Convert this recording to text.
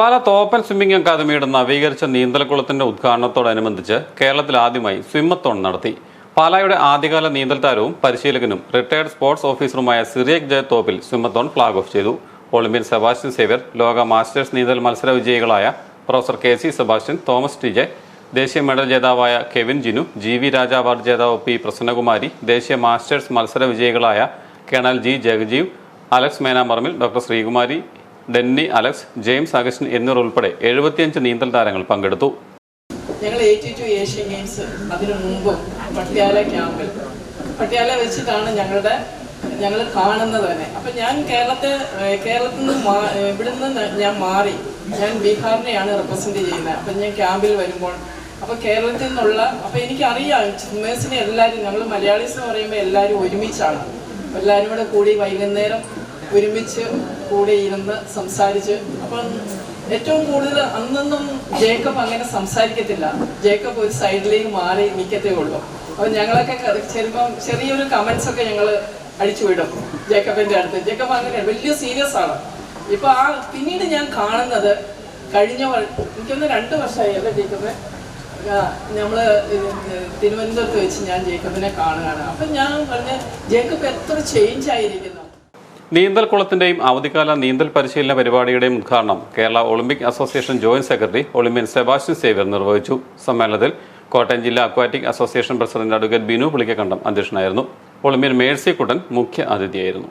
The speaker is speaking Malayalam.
പാല തോപ്പൻ സ്വിമ്മിംഗ് അക്കാദമിയുടെ നവീകരിച്ച നീന്തൽക്കുളത്തിന്റെ ഉദ്ഘാടനത്തോടനുബന്ധിച്ച് കേരളത്തിൽ ആദ്യമായി സ്വിമ്മത്തോൺ നടത്തി. പാലായുടെ ആദ്യകാല നീന്തൽ താരവും പരിശീലകനും retired sports ഓഫീസറുമായ Cyriac Jaya Thoppil swimathon flag off ചെയ്തു. ഒളിമ്പ്യൻ സെബാസ്റ്റ്യൻ സേവ്യർ ലോക മാസ്റ്റേഴ്സ് നീന്തൽ മത്സര വിജയികളായ professor K C Sebastian Thomas T J ദേശീയ മെഡൽ ജേതാവായ Kevin Jinu G V Raja award ജേതാവ് പി പ്രസന്നകുമാരി ദേശീയ മാസ്റ്റേഴ്സ് മത്സര വിജയികളായ colonel G Jagajeev Alex Menamaramil doctor Sreekumari Denny Alex James Augustine എന്നിവർ ഉൾപ്പെടെ എഴുപത്തിയഞ്ച് നീന്തൽ താരങ്ങൾ പങ്കെടുത്തു. ഞങ്ങൾ എയ്റ്റി ടു ഏഷ്യൻ ഗെയിംസ് അതിനു മുമ്പും പട്യാല ക്യാമ്പിൽ പട്യാല വെച്ചിട്ടാണ് ഞങ്ങളുടെ ഞങ്ങൾ കാണുന്നത് തന്നെ. അപ്പം ഞാൻ കേരളത്തെ കേരളത്തിൽ നിന്ന് ഇവിടുന്ന് ഞാൻ മാറി. ഞാൻ ബീഹാറിനെയാണ് റെപ്രസെന്റ് ചെയ്യുന്നത്. അപ്പം ഞാൻ ക്യാമ്പിൽ വരുമ്പോൾ അപ്പോൾ കേരളത്തിൽ നിന്നുള്ള അപ്പോൾ എനിക്കറിയാം ചിന്മേഴ്സിനെ എല്ലാവരും ഞങ്ങൾ മലയാളീസ് എന്ന് പറയുമ്പോൾ എല്ലാവരും ഒരുമിച്ചാണ്. എല്ലാവരും കൂടെ കൂടി വൈകുന്നേരം ഒരുമിച്ച് കൂടി ഇരുന്ന് സംസാരിച്ച് അപ്പം ഏറ്റവും കൂടുതൽ അന്നൊന്നും ജേക്കബ് അങ്ങനെ സംസാരിക്കത്തില്ല. ജേക്കബ് ഒരു സൈഡിലേക്ക് മാറി നിൽക്കത്തേ ഉള്ളൂ. അപ്പോൾ ഞങ്ങളൊക്കെ ചെല്ലുമ്പം ചെറിയൊരു കമൻസ് ഒക്കെ ഞങ്ങൾ അടിച്ചു വിടും ജേക്കബിന്റെ അടുത്ത്. ജേക്കബ് അങ്ങനെ വലിയ സീരിയസ് ആണ്. ഇപ്പൊ ആ പിന്നീട് ഞാൻ കാണുന്നത് കഴിഞ്ഞ എനിക്കൊന്ന് രണ്ട് വർഷമായി അല്ലേ ജേക്കബ്? നമ്മൾ തിരുവനന്തപുരത്ത് വെച്ച് ഞാൻ ജേക്കബിനെ കാണുകയാണ്. അപ്പൊ ഞാൻ പറഞ്ഞ ജേക്കബ് എത്ര ചേഞ്ച് ആയിരിക്കുന്നു. നീന്തൽക്കുളത്തിന്റെയും അവധിക്കാല നീന്തൽ പരിശീലന പരിപാടിയുടെയും ഉദ്ഘാടനം Kerala Olympic association joint secretary Olympian Sebastian Xavier നിർവഹിച്ചു. സമ്മേളനത്തിൽ കോട്ടയം ജില്ലാ aquatic association president advocate Binu Pulikkakkandam അധ്യക്ഷനായിരുന്നു. ഒളിമ്പ്യൻ മേഴ്സി കുട്ടൻ മുഖ്യ അതിഥിയായിരുന്നു.